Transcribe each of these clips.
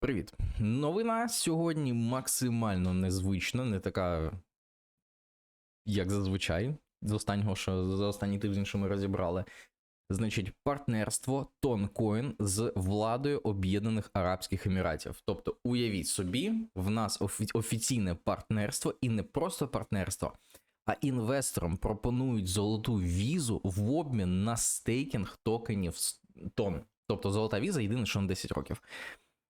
Привіт. Новина сьогодні максимально незвична, не така, як зазвичай, з останнього, що за останній тиждень, що ми розібрали. Значить, партнерство Тонкоін з владою Об'єднаних Арабських Еміратів. Тобто, уявіть собі, в нас офі- офіційне партнерство і не просто партнерство, а інвесторам пропонують золоту візу в обмін на стейкінг токенів тон. Тобто золота віза єдине, що на 10 років.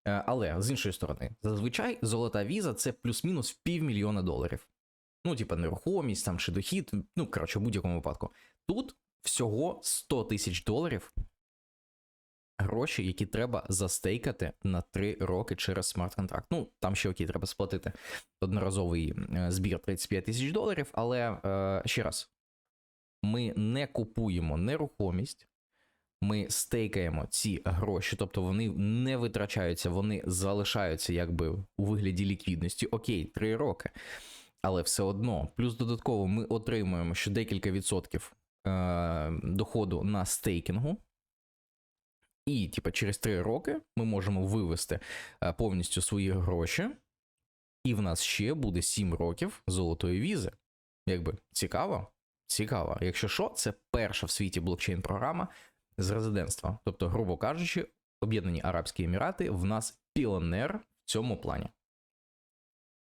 Е, Але з іншої сторони, зазвичай золота віза це плюс-мінус півмільйона доларів. Ну, типа, нерухомість там чи дохід, ну, коротше, в будь-якому випадку. Тут всього 100 тисяч доларів гроші, які треба застейкати на 3 роки через смарт-контракт. Ну, там ще окей, треба сплатити одноразовий е, збір 35 тисяч доларів, але е, ще раз, ми не купуємо нерухомість. Ми стейкаємо ці гроші, тобто вони не витрачаються, вони залишаються якби у вигляді ліквідності. Окей, 3 роки. Але все одно, плюс додатково ми отримуємо ще декілька відсотків е, доходу на стейкінгу. І, типа, через 3 роки ми можемо вивести е, повністю свої гроші, і в нас ще буде 7 років золотої візи. Якби цікаво? Цікаво. Якщо що, це перша в світі блокчейн-програма з резидентства. Тобто, грубо кажучи, Об'єднані Арабські Емірати в нас піонер в цьому плані.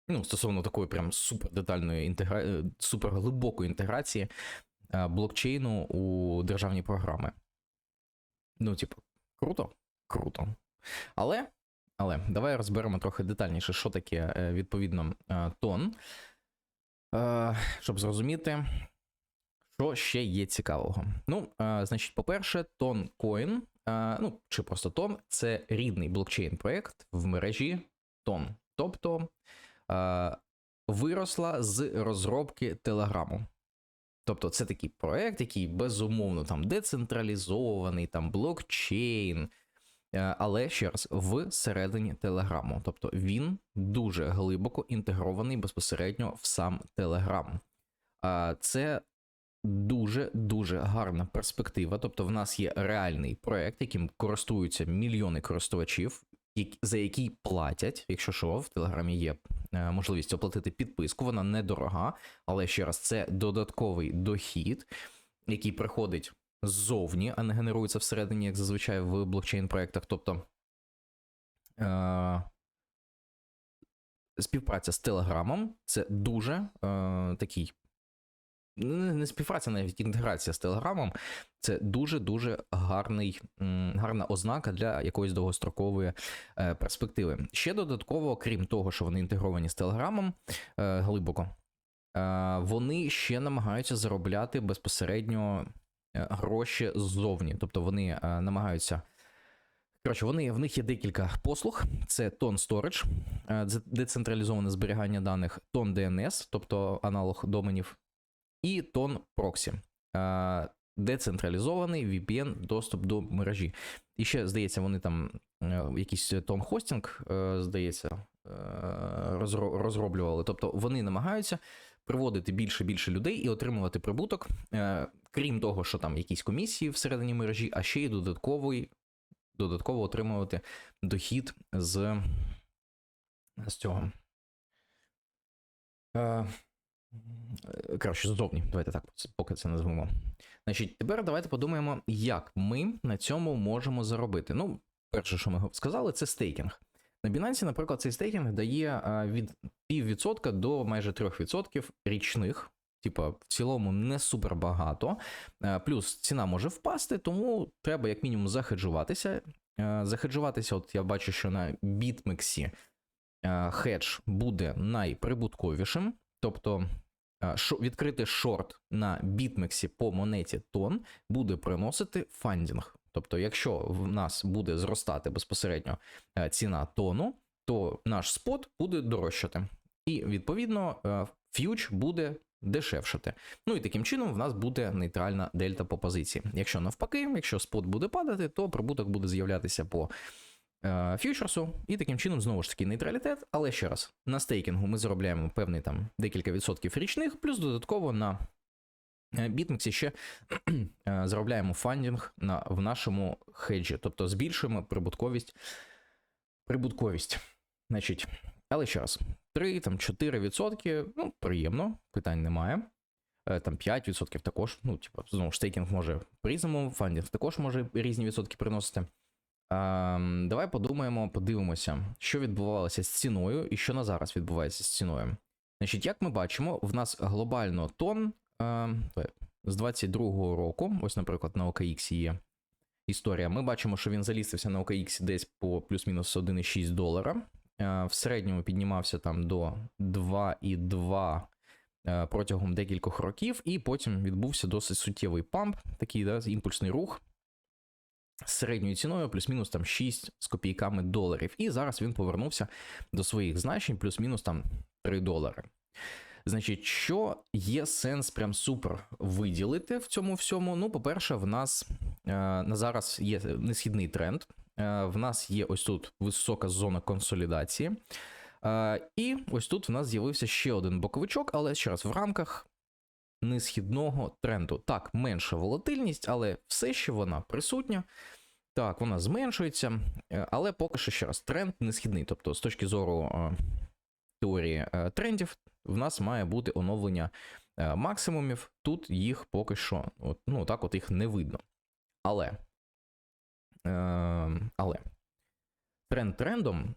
Ну, стосовно такої прям супер детальної інтегра... е, супер глибокої інтеграції е, блокчейну у державні програми. Ну, типу, круто, круто. Але, але давай розберемо трохи детальніше, що таке е, відповідно тон, щоб зрозуміти, що ще є цікавого? Ну, е, значить, по-перше, Тонкоін, е, ну чи просто Тон, це рідний блокчейн-проект в мережі Тон. Тобто е, виросла з розробки Телеграму. Тобто, це такий проект, який безумовно там децентралізований, там блокчейн. Але ще раз, всередині Телеграму. Тобто він дуже глибоко інтегрований безпосередньо в сам Телеграм. Це дуже дуже гарна перспектива. Тобто, в нас є реальний проект, яким користуються мільйони користувачів, за який платять. Якщо що, в Телеграмі є е, можливість оплатити підписку, вона недорога, але ще раз, це додатковий дохід, який приходить ззовні, а не генерується всередині, як зазвичай в блокчейн-проектах. Тобто. Е- Співпраця з Телеграмом це дуже е, такий не не співпраця, навіть інтеграція з Телеграмом це дуже-дуже гарний, гарна ознака для якоїсь довгострокової е, перспективи. Ще додатково, крім того, що вони інтегровані з Телеграмом е, глибоко, е, вони ще намагаються заробляти безпосередньо гроші ззовні. Тобто вони намагаються. Коротше, вони в них є декілька послуг: це Tone Storage, децентралізоване зберігання даних, Tone DNS, тобто аналог доменів, і Proxy. Е, Децентралізований VPN доступ до мережі. І ще, здається, вони там е, якийсь Tone Hosting, е, здається, е, розроблювали. Тобто вони намагаються приводити більше більше людей і отримувати прибуток, крім того, що там якісь комісії всередині мережі, а ще й додатковий, додатково отримувати дохід з, з цього. Е, Краще ззовні, давайте так поки це назвемо. Значить, тепер давайте подумаємо, як ми на цьому можемо заробити. Ну, перше, що ми сказали, це стейкінг. На Binance, наприклад, цей стейкінг дає від піввідсотка до майже 3% річних. Типа, в цілому не супер багато. Е, Плюс ціна може впасти, тому треба як мінімум захеджуватися. Е, Захеджуватися, от я бачу, що на е, хедж буде найприбутковішим. Тобто відкрити шорт на бітмексі по монеті тон буде приносити фандінг. Тобто, якщо в нас буде зростати безпосередньо е, ціна тону, то наш спот буде дорожчати. І відповідно е, ф'юч буде дешевшати. Ну і таким чином в нас буде нейтральна дельта по позиції. Якщо навпаки, якщо спот буде падати, то прибуток буде з'являтися по фьючерсу, і таким чином знову ж таки нейтралітет. Але ще раз, на стейкінгу ми заробляємо певний там декілька відсотків річних, плюс додатково на е, бітмексі ще е, заробляємо фандінг на, в нашому хеджі, тобто збільшуємо прибутковість прибутковість. Значить, але ще раз, 3 там 4%, ну, приємно, питань немає. Е, Там 5% також. Ну, типу, знову ж стейкінг може по-різному, фандінг також може різні відсотки приносити. Ем, давай подумаємо, подивимося, що відбувалося з ціною і що на зараз відбувається з ціною. Значить, як ми бачимо, в нас глобально тон е, з 22-го року, ось, наприклад, на OKX є історія. Ми бачимо, що він залістився на OKX десь по плюс-мінус 1,6 долара. Е, в середньому піднімався там до 2,2 е, протягом декількох років, і потім відбувся досить суттєвий памп, такий да, імпульсний рух з середньою ціною, плюс-мінус там 6 з копійками доларів. І зараз він повернувся до своїх значень, плюс-мінус там 3 долари. Значить, що є сенс прям супер виділити в цьому всьому? Ну, по-перше, в нас е, на зараз є несхідний тренд. Е, в нас є ось тут висока зона консолідації. Е, і ось тут в нас з'явився ще один боковичок, але ще раз в рамках несхідного тренду. Так, менша волатильність, але все ще вона присутня. Так, вона зменшується, е, але поки що ще раз тренд несхідний. Тобто, з точки зору е, теорії е, трендів, в нас має бути оновлення максимумів. Тут їх поки що, от, ну так, от їх не видно. Але. Е, але тренд трендом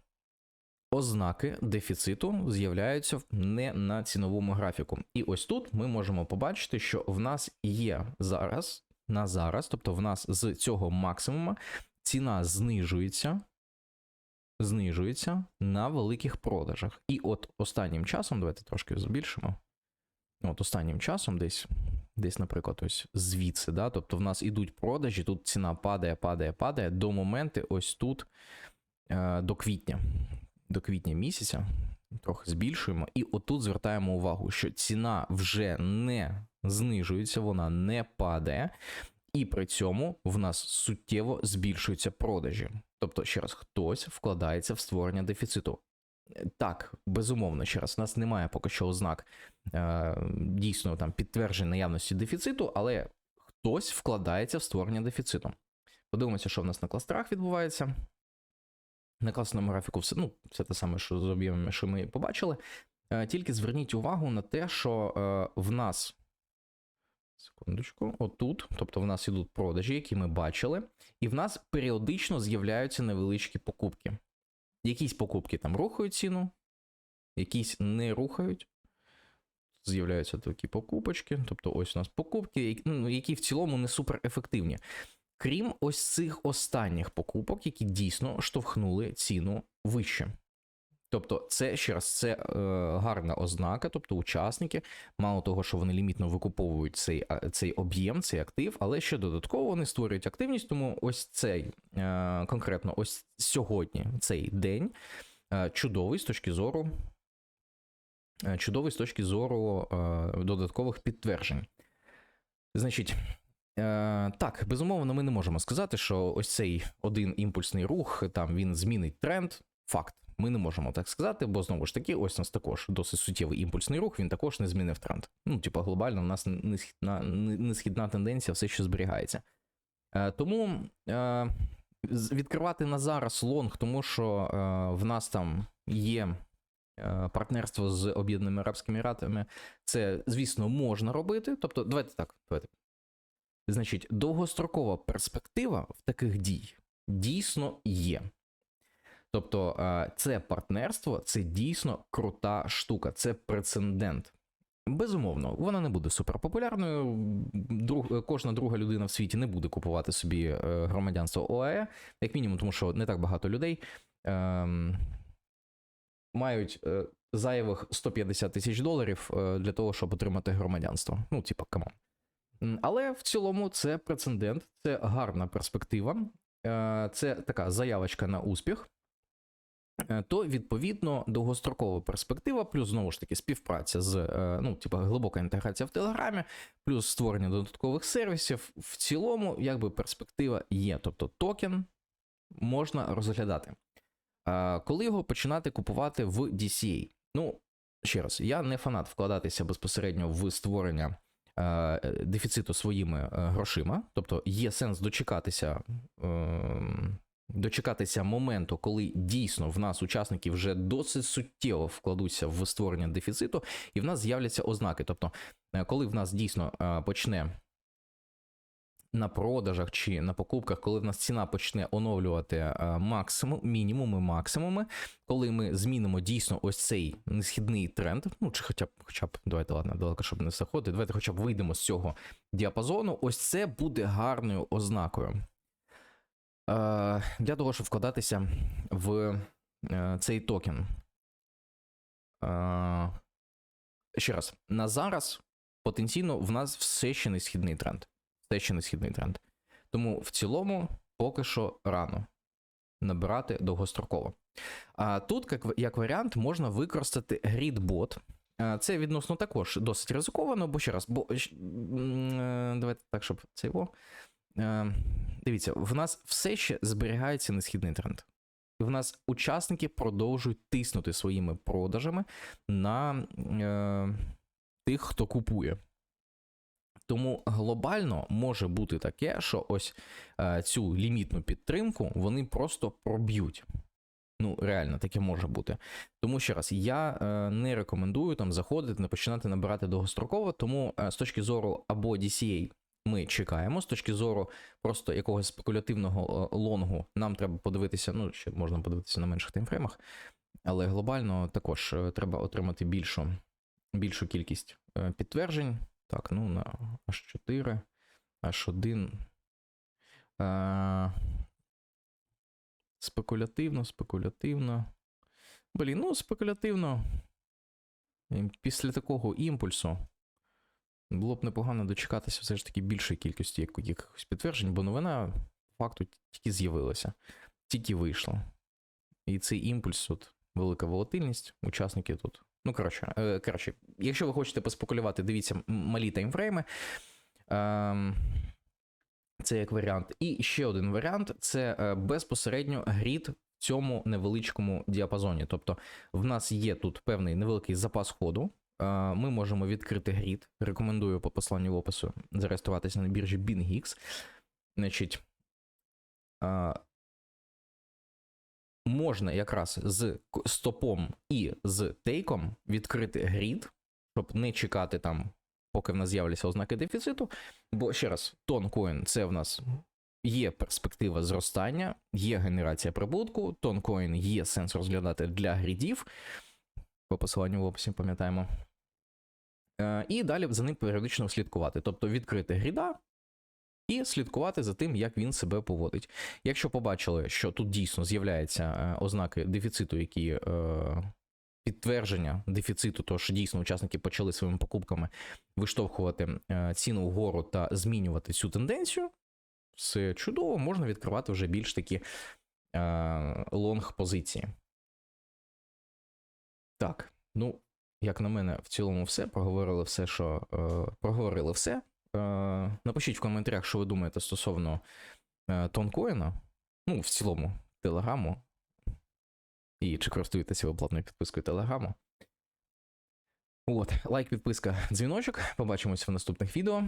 ознаки дефіциту з'являються не на ціновому графіку. І ось тут ми можемо побачити, що в нас є зараз, на зараз, тобто в нас з цього максимума ціна знижується. Знижується на великих продажах. І от останнім часом, давайте трошки збільшимо. От останнім часом, десь, десь, наприклад, ось звідси, да, тобто в нас ідуть продажі, тут ціна падає, падає, падає до моменту ось тут е, до квітня. До квітня місяця трохи збільшуємо, і отут звертаємо увагу, що ціна вже не знижується, вона не падає, і при цьому в нас суттєво збільшуються продажі. Тобто, ще раз, хтось вкладається в створення дефіциту. Так, безумовно, ще раз, у нас немає поки що ознак е, дійсно там підтверджень наявності дефіциту, але хтось вкладається в створення дефіциту. Подивимося, що в нас на кластерах відбувається. На класному графіку все, ну, все те саме, що з об'ємами, що ми побачили. Е, Тільки зверніть увагу на те, що е, в нас. Секундочку, отут, тобто в нас ідуть продажі, які ми бачили, і в нас періодично з'являються невеличкі покупки. Якісь покупки там рухають ціну, якісь не рухають. З'являються такі покупочки. Тобто, ось у нас покупки, які, ну, в цілому не супер ефективні. Крім ось цих останніх покупок, які дійсно штовхнули ціну вище. Тобто, це ще раз це е, гарна ознака, тобто учасники, мало того, що вони лімітно викуповують цей, цей об'єм, цей актив, але ще додатково вони створюють активність, тому ось цей е, конкретно ось сьогодні, цей день е, чудовий з точки зору. е, Чудовий з точки зору е, додаткових підтверджень. Значить, Е, так, безумовно, ми не можемо сказати, що ось цей один імпульсний рух там він змінить тренд. Факт, ми не можемо так сказати, бо знову ж таки, ось у нас також досить суттєвий імпульсний рух, він також не змінив тренд. Ну, типу, глобально, у нас несхідна, несхідна тенденція все ще зберігається. Е, тому е, відкривати на зараз лонг, тому що е, в нас там є. е, Партнерство з Об'єднаними Арабськими Еміратами, це, звісно, можна робити. Тобто, давайте так, давайте. Значить, довгострокова перспектива в таких дій дійсно є. Тобто, е, це партнерство це дійсно крута штука, це прецедент. Безумовно, вона не буде суперпопулярною. Друг, кожна друга людина в світі не буде купувати собі е, громадянство ОАЕ, як мінімум, тому що не так багато людей ем, мають е, зайвих 150 тисяч доларів е, для того, щоб отримати громадянство. Ну, типа, камон. Але в цілому це прецедент, це гарна перспектива, е, це така заявочка на успіх. Е, То, відповідно, довгострокова перспектива, плюс знову ж таки співпраця з е, ну, типу, глибока інтеграція в Телеграмі, плюс створення додаткових сервісів. В цілому, якби перспектива є. Тобто токен можна розглядати. Коли його починати купувати в DCA? Ну, ще раз, я не фанат вкладатися безпосередньо в створення дефіциту своїми е, грошима. Тобто є сенс дочекатися, е, дочекатися моменту, коли дійсно в нас учасники вже досить суттєво вкладуться в створення дефіциту, і в нас з'являться ознаки. Тобто, е, коли в нас дійсно е, почне на продажах чи на покупках, коли в нас ціна почне оновлювати е, максимум, мінімуми, максимуми, коли ми змінимо дійсно ось цей несхідний тренд, ну чи хоча б, хоча б, давайте ладно, далеко, щоб не заходити, давайте хоча б вийдемо з цього діапазону, ось це буде гарною ознакою. Е, Для того, щоб вкладатися в е, цей токен. Ще раз, на зараз потенційно в нас все ще не східний тренд. Все ще не східний тренд. Тому в цілому поки що рано набирати довгостроково. А тут, як, як варіант, можна використати грідбот. Це відносно також досить ризиковано, бо ще раз, бо е, давайте так, щоб це його. Е, Дивіться, в нас все ще зберігається несхідний тренд. І в нас учасники продовжують тиснути своїми продажами на е, тих, хто купує. Тому глобально може бути таке, що ось е, цю лімітну підтримку вони просто проб'ють. Ну, реально, таке може бути. Тому ще раз, я е, не рекомендую там заходити, не починати набирати довгостроково, тому е, з точки зору або DCA ми чекаємо, з точки зору просто якогось спекулятивного е, лонгу, нам треба подивитися, ну, ще можна подивитися на менших таймфреймах, але глобально також е, треба отримати більшу, більшу кількість е, підтверджень. Так, ну на H4, H1. Е, спекулятивно, спекулятивно. Блін, ну спекулятивно. Після такого імпульсу було б непогано дочекатися все ж таки більшої кількості якихось підтверджень, бо новина факту тільки з'явилася, тільки вийшла. І цей імпульс, от, велика волатильність, учасники тут. Ну, коротше, е, коротше, якщо ви хочете поспекулювати, дивіться малі таймфрейми. Ем, це як варіант. І ще один варіант це е, безпосередньо грід в цьому невеличкому діапазоні. Тобто, в нас є тут певний невеликий запас ходу. Е, Ми можемо відкрити грід. Рекомендую по посланню в опису зареєструватися на біржі BingX. Значить, е, можна якраз з стопом і з тейком відкрити грід, щоб не чекати там, поки в нас з'являться ознаки дефіциту. Бо ще раз, тонкоін це в нас є перспектива зростання, є генерація прибутку, тонкоін є сенс розглядати для грідів. По посиланню в описі пам'ятаємо. Е, І далі за ним періодично слідкувати. Тобто відкрити гріда і слідкувати за тим, як він себе поводить. Якщо побачили, що тут дійсно з'являються е, ознаки дефіциту, які е, підтвердження дефіциту, то що дійсно учасники почали своїми покупками виштовхувати е, ціну вгору та змінювати цю тенденцію, все чудово, можна відкривати вже більш такі лонг позиції. Так, ну, як на мене, в цілому все. Проговорили все, що проговорили все. Е, напишіть в коментарях, що ви думаєте стосовно е, тонкоїна. Ну, в цілому, телеграму. І чи користуєтеся ви підпискою телеграму. От, лайк, підписка, дзвіночок. Побачимося в наступних відео.